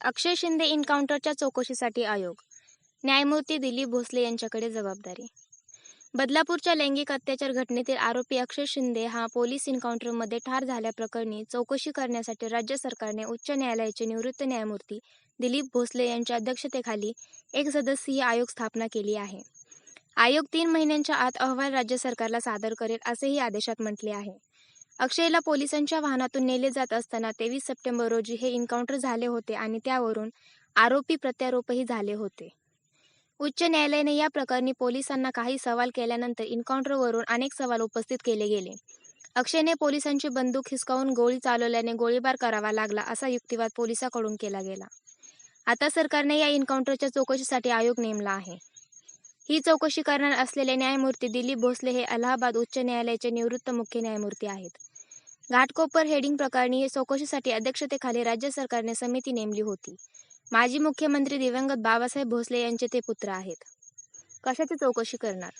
अक्षय शिंदे इन्काउंटरच्या चौकशीसाठी आयोग. न्यायमूर्ती दिलीप भोसले यांच्याकडे जबाबदारी. बदलापूरच्या लैंगिक अत्याचार घटनेतील आरोपी अक्षय शिंदे हा पोलीस इन्काउंटरमध्ये ठार झाल्याप्रकरणी चौकशी करण्यासाठी राज्य सरकारने उच्च न्यायालयाचे निवृत्त न्यायमूर्ती दिलीप भोसले यांच्या अध्यक्षतेखाली एक सदस्यीय आयोग स्थापना केली आहे. आयोग तीन महिन्यांच्या आत अहवाल राज्य सरकारला सादर करेल असेही आदेशात म्हटले आहे. अक्षयला पोलिसांच्या वाहनातून नेले जात असताना तेवीस सप्टेंबर रोजी हे इन्काउंटर झाले होते आणि त्यावरून आरोपी प्रत्यारोपही झाले होते. उच्च न्यायालयाने या प्रकरणी पोलिसांना काही सवाल केल्यानंतर इन्काउंटरवरून अनेक सवाल उपस्थित केले गेले. अक्षयने पोलिसांची बंदूक हिसकावून गोळी चालवल्याने गोळीबार करावा लागला असा युक्तिवाद पोलिसांकडून केला गेला. आता सरकारने या इन्काउंटरच्या चौकशीसाठी आयोग नेमला आहे. ही चौकशी करणार असलेले न्यायमूर्ती दिलीप भोसले हे अलाहाबाद उच्च न्यायालयाचे निवृत्त मुख्य न्यायमूर्ती आहेत. घाटकोपर हेडिंग प्रकरणी चौकशीसाठी अध्यक्षतेखाली राज्य सरकारने समिती नेमली होती. माजी मुख्यमंत्री दिवंगत बाबासाहेब भोसले यांचे ते पुत्र आहेत. कशाची चौकशी करणार?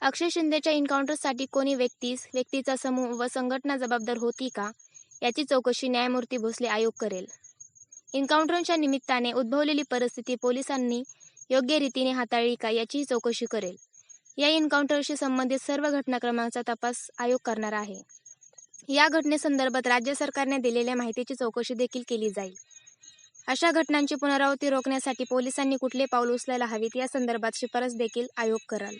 अक्षय शिंदेच्या इन्काउंटरसाठी कोणी व्यक्तीस व्यक्तीचा समूह व संघटना जबाबदार होती का? याची चौकशी न्यायमूर्ती भोसले आयोग करेल. इन्काउंटरच्या निमित्ताने उद्भवलेली परिस्थिती पोलिसांनी योग्य रीतीने हाताळली का याचीही चौकशी करेल. या इन्काउंटरशी संबंधित सर्व घटनाक्रमांचा तपास आयोग करणार आहे. या घटनेसंदर्भात राज्य सरकारने दिलेल्या माहितीची चौकशी देखील केली जाईल. अशा घटनांची पुनरावृत्ती रोखण्यासाठी पोलिसांनी कुठले पाऊल उचलायला हवीत या संदर्भात शिफारस देखील आयोग कराल.